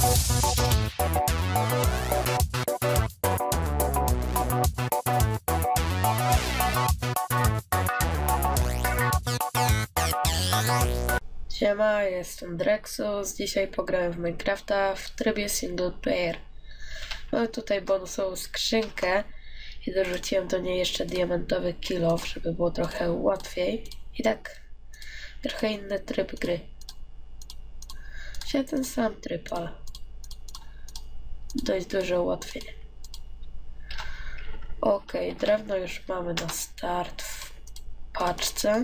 Siema, jestem Drexus. Dzisiaj pograłem w Minecrafta w trybie single player. Mam tutaj bonusową skrzynkę i dorzuciłem do niej jeszcze diamentowy kilof, żeby było trochę łatwiej. I tak trochę inny tryb gry. Się ten sam tryb, ale dość duże ułatwienie. Ok, drewno już mamy na start w paczce.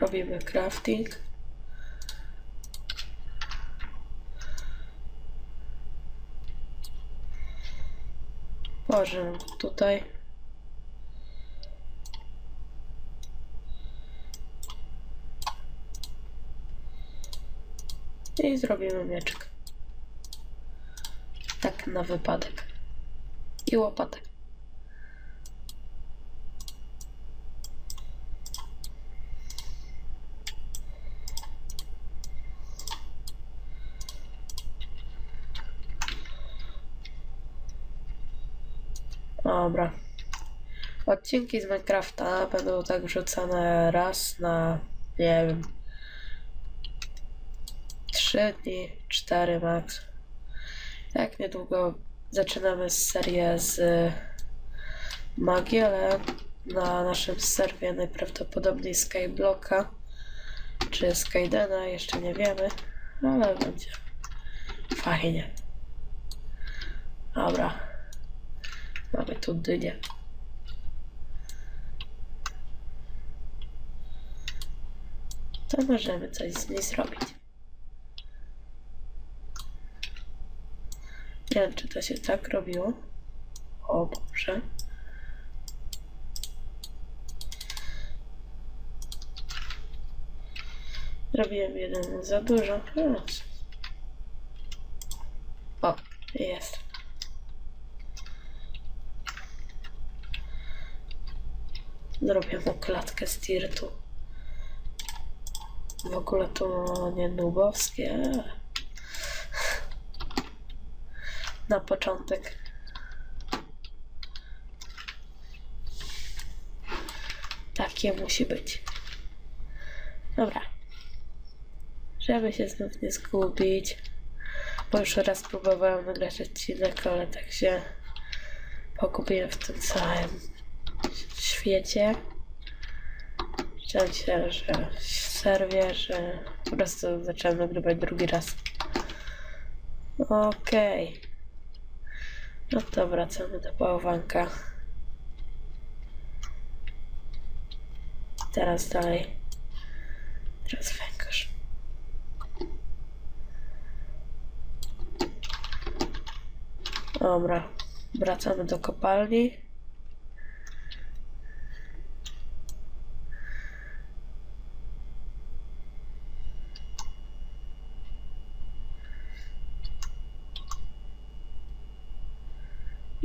Robimy crafting. Położę tutaj. I zrobimy mieczek. Tak na wypadek. I łopatek. Dobra. Odcinki z Minecrafta będą tak wrzucane raz na, nie wiem, 3 dni, 4 max. Jak niedługo zaczynamy serię z magii, ale na naszym serwie najprawdopodobniej Skyblocka czy Skydena, jeszcze nie wiemy, ale będzie fajnie. Dobra. Mamy tu dynię. To możemy coś z niej zrobić. Nie wiem, czy to się tak robiło. O Boże. Zrobiłem jeden za dużo. O, jest. Zrobię mu klatkę z dirtu. W ogóle to nie nubowskie. ale Na początek. Takie musi być. Dobra. Żeby się znów nie zgubić. Bo już raz próbowałem nagrać odcinek, ale tak się pogubiłem w tym całym świecie. Chciałem się, że serwie, że po prostu zacząłem nagrywać drugi raz. Okej. No to wracamy do bałwanka. Teraz dalej. Teraz węgorz. Dobra. Wracamy do kopalni.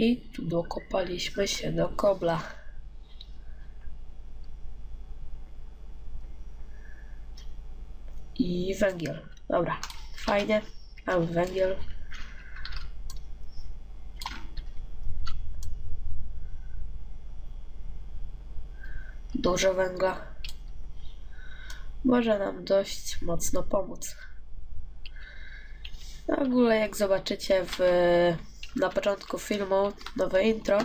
I tu dokopaliśmy się do kobla. I węgiel. Dobra, fajnie. Mamy węgiel. Dużo węgla. Może nam dość mocno pomóc. W ogóle jak zobaczycie w, na początku filmu nowe intro,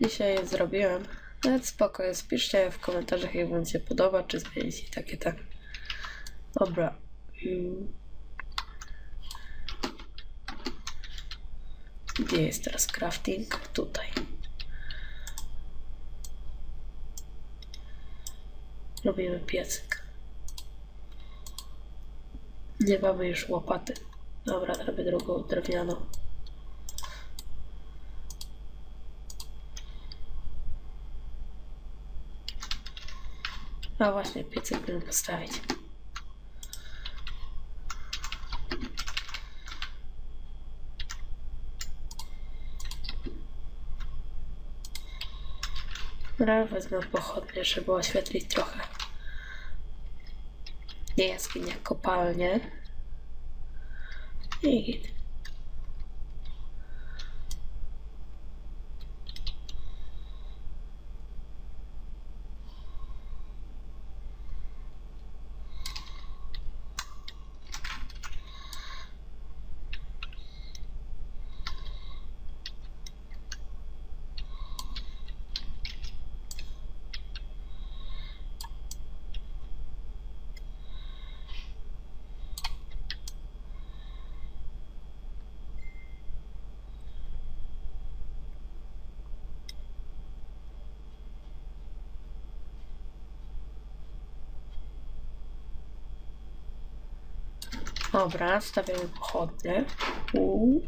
dzisiaj je zrobiłem, nawet spoko jest, piszcie w komentarzach jak wam się podoba, czy zmienić i takie tak. Dobra. Mm. Gdzie jest teraz crafting? Tutaj. Robimy piecyk. Nie mamy już łopaty. Dobra, zrobię drugą drewnianą. A właśnie, piecyk bym postawić. Dobra, wezmę pochodnie, żeby oświetlić trochę. Nie jaskinia, kopalnie. I. Dobra, stawiamy pochodnie. U.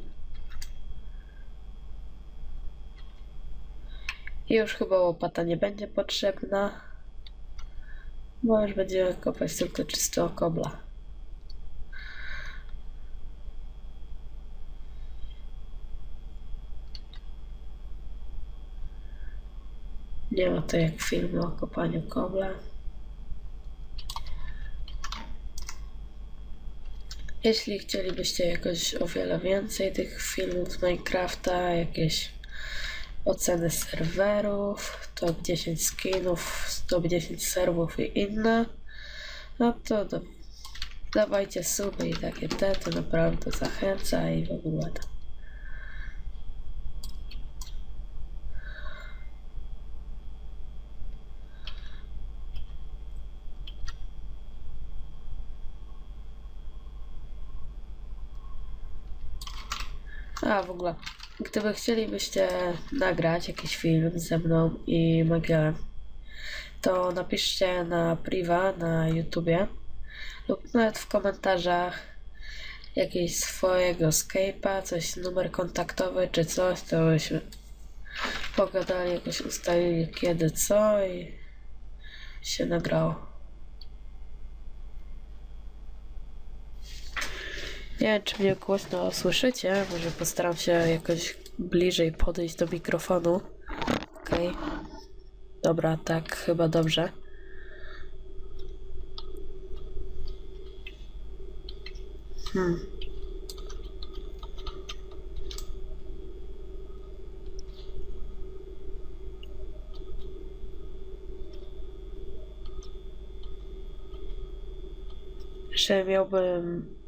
I już chyba łopata nie będzie potrzebna. Bo już będziemy kopać tylko czystego kobla. Nie ma to jak filmy o kopaniu kobla. Jeśli chcielibyście jakoś o wiele więcej tych filmów z Minecrafta, jakieś oceny serwerów, top 10 skinów, top 10 serwów i inne, no to do, dawajcie suby i takie te, to naprawdę zachęca i w ogóle A w ogóle, gdyby chcielibyście nagrać jakiś film ze mną i Magiełem, to napiszcie na priva na YouTubie lub nawet w komentarzach jakieś swojego Skype'a, coś, numer kontaktowy czy coś, to byśmy pogadali, jakoś ustalili kiedy co i się nagrało. Nie wiem, czy mnie głośno słyszycie. Może postaram się jakoś bliżej podejść do mikrofonu. Okej. Dobra, tak, chyba dobrze. Hmm. Że miałbym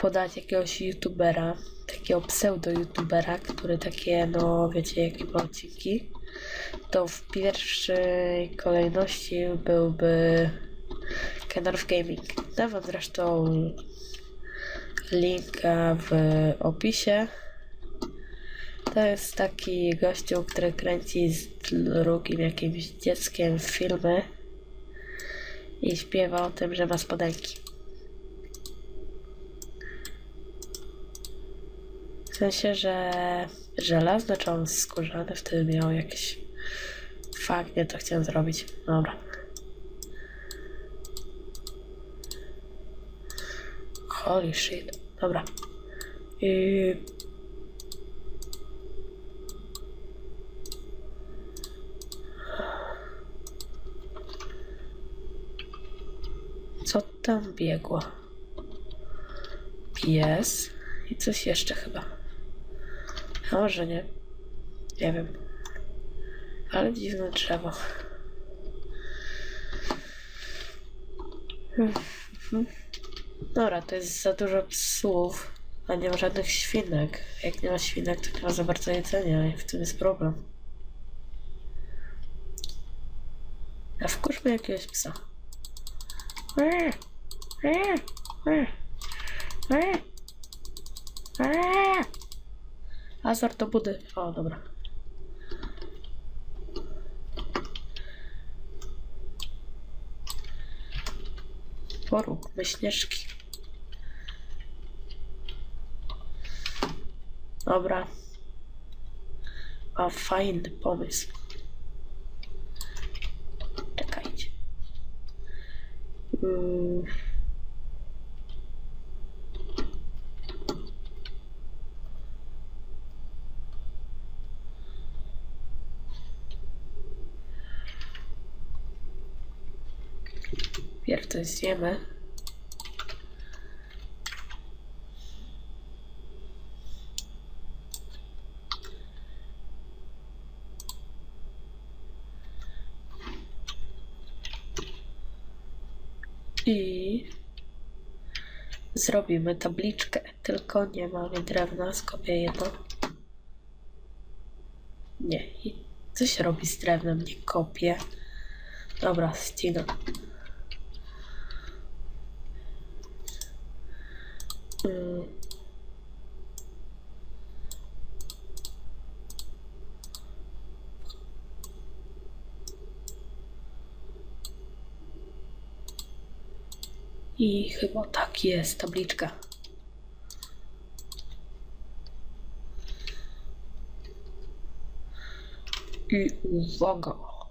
podać jakiegoś youtubera, takiego pseudo-youtubera, który takie, no wiecie, jakie ma odcinki, to w pierwszej kolejności byłby Kenarf Gaming. Dam wam zresztą linka w opisie. To jest taki gościu, który kręci z drugim jakimś dzieckiem filmy i śpiewa o tym, że ma spodenki. Sensie, że żelazne czy on skórzane wtedy miał jakieś... Fakt, nie to chciałem zrobić. Dobra. Holy shit. Dobra. I... Co tam biegło? Pies i coś jeszcze chyba. Może nie. Nie wiem. Ale dziwne drzewo. Dobra, to jest za dużo psów, a nie ma żadnych świnek. Jak nie ma świnek, to nie ma za bardzo jedzenia i w tym jest problem. A wkurzmy jakiegoś psa. Eee, eee, eee, eee, eee. Azar do budy. O, dobra. Poróbmy śnieżki. Dobra. A fajny pomysł. Czekajcie. Mm. coś zjemy. I zrobimy tabliczkę, tylko nie mamy drewna, skopię jedno. Nie, I coś robi z drewnem, nie kopię. Dobra, ścinam. I chyba tak jest tabliczka. I uwaga. O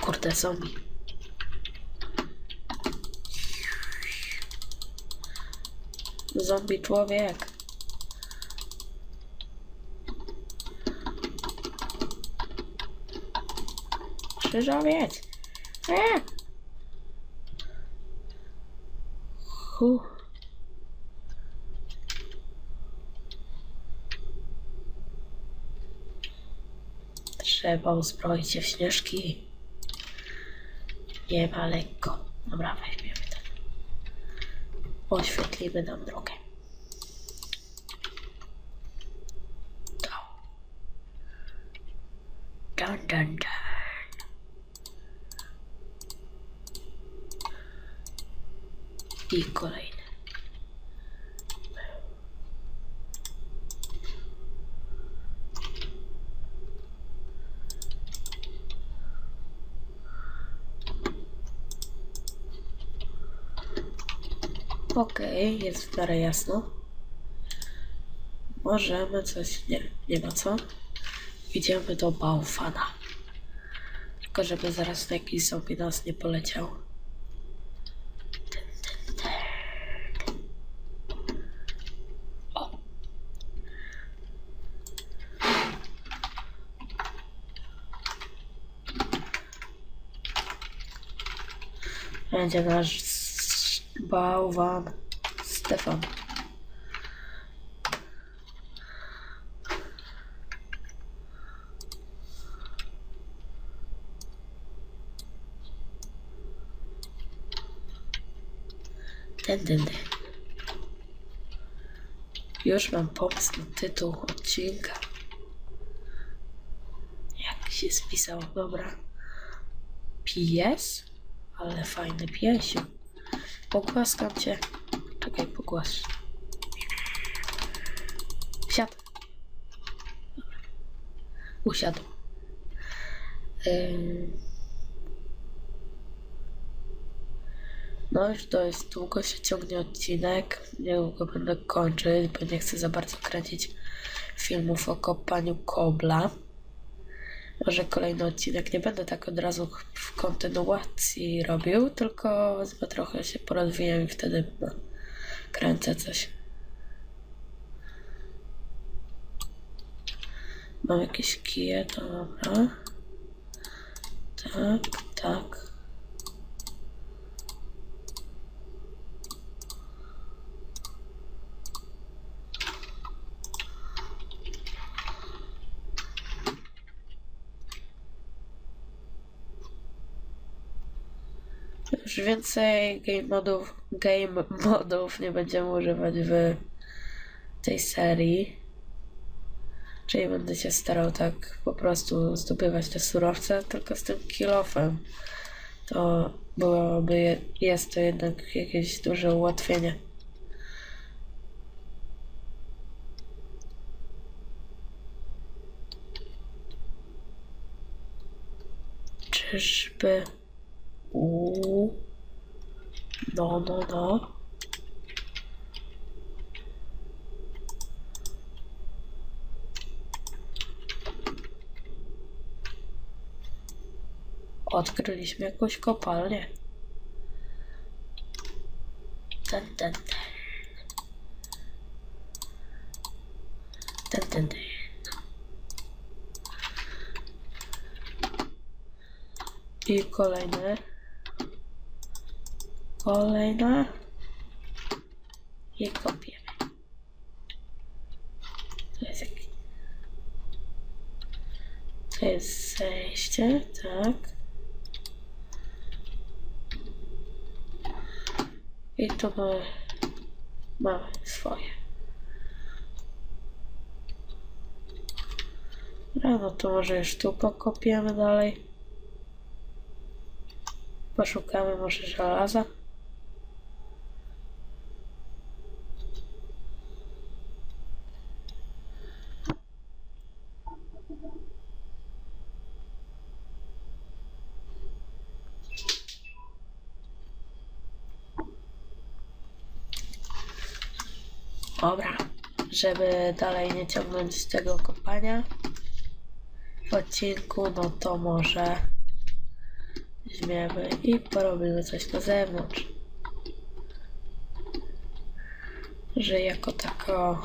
kurde, zombie. Zombie człowiek. Krzyżowiec. Eee! Huh. Trzeba uzbroić się w śnieżki. Nie ma lekko. Dobra, weźmiemy. Oświetlimy nam drogę. To. Dun, dun, dun. I kolejny. Okej, jest w miarę jasno. Możemy coś... Nie, nie ma co. Idziemy do Bałfana. Tylko żeby zaraz jakiś zombie nas nie poleciał. O. Będzie nasz bałwan Stefan. Ten, ten, ten. Już mam pomysł na tytuł odcinka. Jak się spisał, dobra. Pies? Ale fajny piesiu. Pogłaskam cię. Czekaj, pogłasz. Dobra. Usiadł. No już to jest długo się ciągnie odcinek. Niedługo będę kończyć, bo nie chcę za bardzo kręcić filmów o kopaniu kobla. Może kolejny odcinek nie będę tak od razu w kontynuacji robił, tylko wezmę trochę się porozwijam i wtedy no, kręcę coś. Mam jakieś kije, dobra. Tak, tak. Już więcej game modów, game modów nie będziemy używać w tej serii. Czyli będę się starał tak po prostu zdobywać te surowce, tylko z tym kilofem. To byłoby, je- jest to jednak jakieś duże ułatwienie. Czyżby... Uuu. No, no, no. Odkryliśmy jakąś kopalnię. Ten, ten, ten. Ten, ten, ten. I kolejne. Kolejna. I kopiemy. To jest. To jest zejście, tak. I tu my mamy swoje. Dobra, no to może już tu pokopiemy dalej. Poszukamy może żelaza. Dobra, żeby dalej nie ciągnąć tego kopania w odcinku, no to może weźmiemy i porobimy coś na zewnątrz. Że jako tako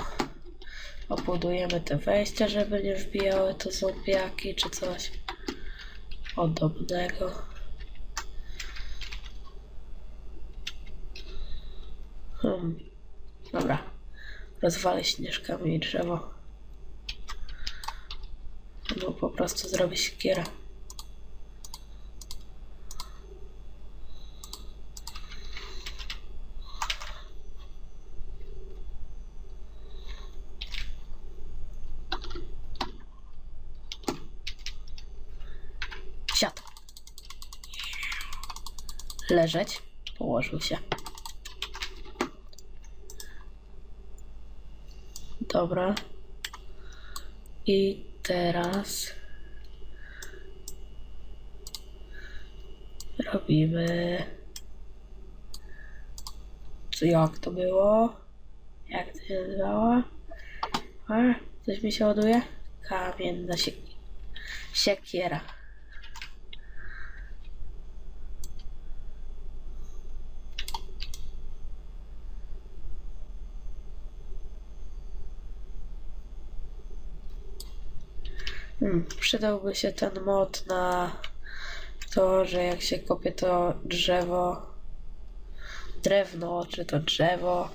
obudujemy te wejścia, żeby nie wbijały to zombiaki czy coś podobnego. Hmm. Dobra. Rozwalę śnieżkami drzewo. Albo po prostu zrobię siekierę. Siadł. Leżeć. Położył się. Dobra. I teraz robimy. Co jak to było? Jak to się nazywało? A, coś mi się ładuje? Kamienna siek siekiera. Hmm, przydałby się ten mod na to, że jak się kopie to drzewo, drewno, czy to drzewo,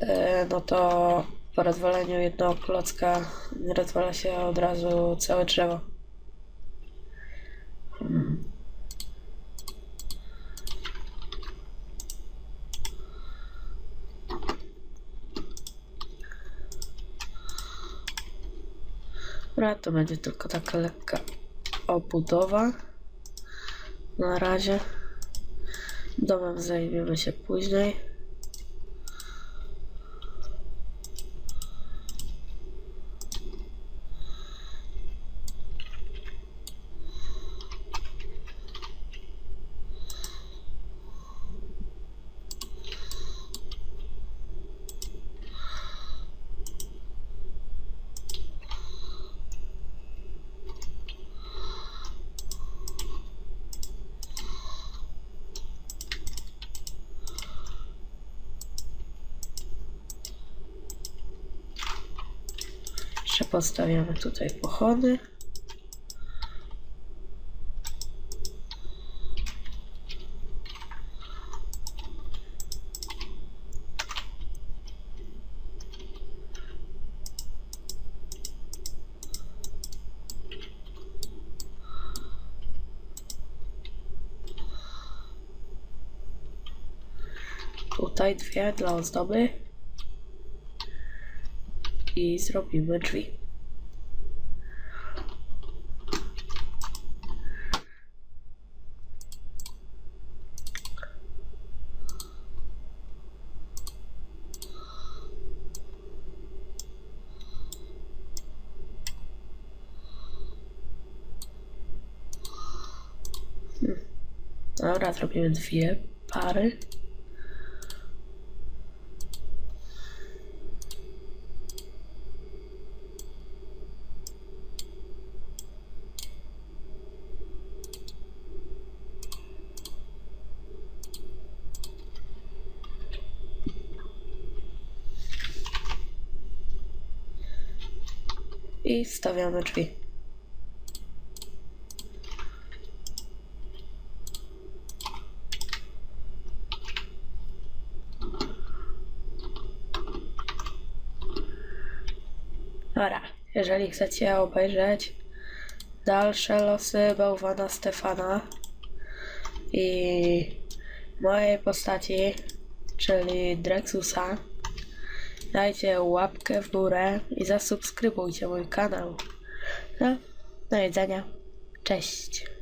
e, no to po rozwaleniu jednego klocka rozwala się od razu całe drzewo. Dobra, to będzie tylko taka lekka obudowa. Na razie. Domem zajmiemy się później. Jeszcze postawiamy tutaj pochody. Tutaj dwie dla ozdoby. I zrobimy drzwi. Dobra, zrobimy dwie pary. I stawiamy drzwi. Dobra, jeżeli chcecie obejrzeć dalsze losy bałwana Stefana i mojej postaci, czyli Drexusa. Dajcie łapkę w górę i zasubskrybujcie mój kanał. No, do widzenia. Cześć.